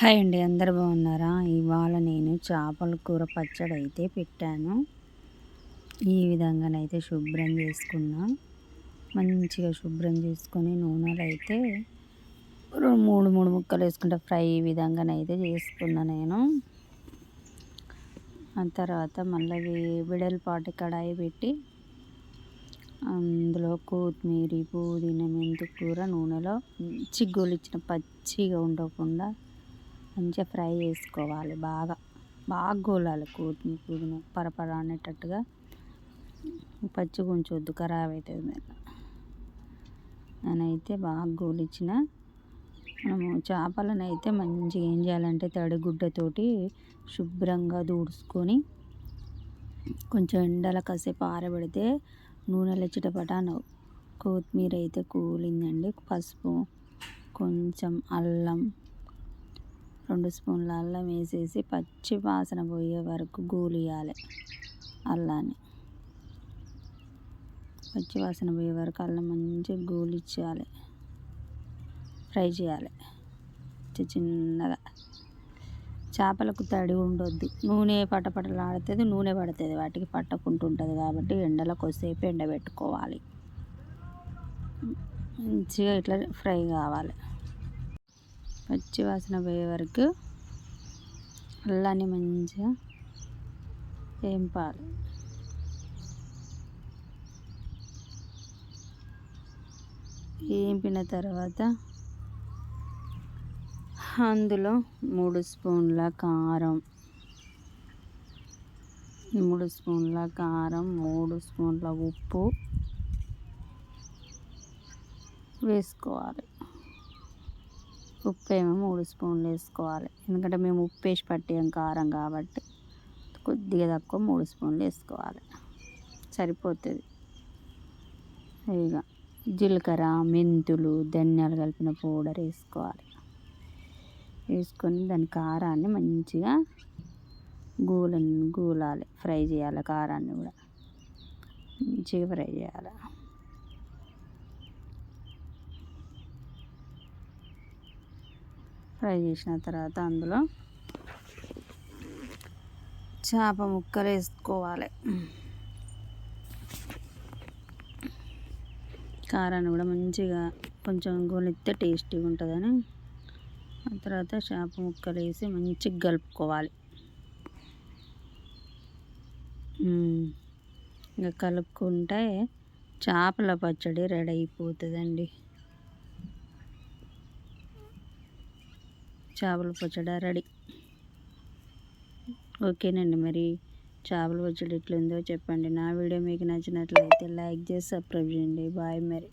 Hi అండి అందరు బాగున్నారా? ఇవాళ నేను చేపల కూర పచ్చడి అయితే పెట్టాను. ఈ విధంగానైతే శుభ్రం చేసుకున్నా. మంచిగా శుభ్రం చేసుకొని నూనెలు అయితే మూడు మూడు ముక్కలు వేసుకుంటే ఫ్రై ఈ విధంగానైతే చేసుకున్నా నేను. ఆ తర్వాత మళ్ళీ విడలపాటి కడాయి పెట్టి అందులో కొత్తిమీర పుదీనా మెంతి కూర నూనెలో చిగ్గులు ఇచ్చిన పచ్చిగా ఉండకుండా మంచిగా ఫ్రై చేసుకోవాలి బాగా. బాగా గోలాలి కొత్తిమీర పుదీనా పరపర అనేటట్టుగా. పచ్చి ఉంచొద్దు ఖరాబ్ అవుతుంది నేనైతే బాగా గోలిచ్చిన. మనము చేపలను అయితే మంచిగా ఏం చేయాలంటే తడిగుడ్డతోటి శుభ్రంగా దూడుచుకొని కొంచెం ఎండల కాసేపు ఆరబెడితే నూనెలో చిటపటాను కొత్తిమీర అయితే కూలిందండి పసుపు కొంచెం అల్లం రెండు స్పూన్ల అల్లం వేసేసి పచ్చి వాసన పోయే వరకు గోలియాలి అల్లాన్ని పచ్చి వాసన పోయే వరకు అల్లం మంచిగా గోలిచ్చేయాలి. ఫ్రై చేయాలి. చిన్నగా. చేపలకు తడి ఉండొద్దు. నూనె పటపటలాడుతుంది నూనె పడుతుంది. వాటికి పట్టకుంటుంటుంది కాబట్టి ఎండలో కొద్దిసేపు ఎండబెట్టుకోవాలి. మంచిగా ఇట్లా ఫ్రై కావాలి. పచ్చి వాసన పోయే వరకు అల్లాన్ని మంచిగా వేంపాలి. వేంపిన తర్వాత అందులో మూడు స్పూన్ల కారం మూడు స్పూన్ల కారం మూడు స్పూన్ల ఉప్పు వేసుకోవాలి. ఉప్పు ఏమో మూడు స్పూన్లు వేసుకోవాలి. ఎందుకంటే మేము ఉప్పు వేసి పట్టాం కారం కాబట్టి. కొద్దిగా తక్కువ మూడు స్పూన్లు వేసుకోవాలి. సరిపోతుంది. ఇక జీలకర్ర మెంతులు ధనియాలు కలిపిన పౌడర్ వేసుకోవాలి. వేసుకొని దాని కారాన్ని మంచిగా గూల గూలాలి. ఫ్రై చేయాలి కారాన్ని కూడా. మంచిగా ఫ్రై చేయాలి. ఫ్రై చేసిన తర్వాత అందులో చేప ముక్కలు వేసుకోవాలి. కారాన్ని కూడా మంచిగా కొంచెం గోలిస్తే టేస్టీగా ఉంటుందని ఆ తర్వాత చేప ముక్కలు వేసి మంచిగా కలుపుకోవాలి. ఇంకా కలుపుకుంటే చేపల పచ్చడి రెడీ అయిపోతుందండి. చేపల పచ్చడి రెడీ. ఓకేనండి మరి చేపల పచ్చడి ఎట్లుందో చెప్పండి. నా వీడియో మీకు నచ్చినట్లయితే లైక్ చేసి సబ్స్క్రైబ్ చేయండి. బాయ్ మరి.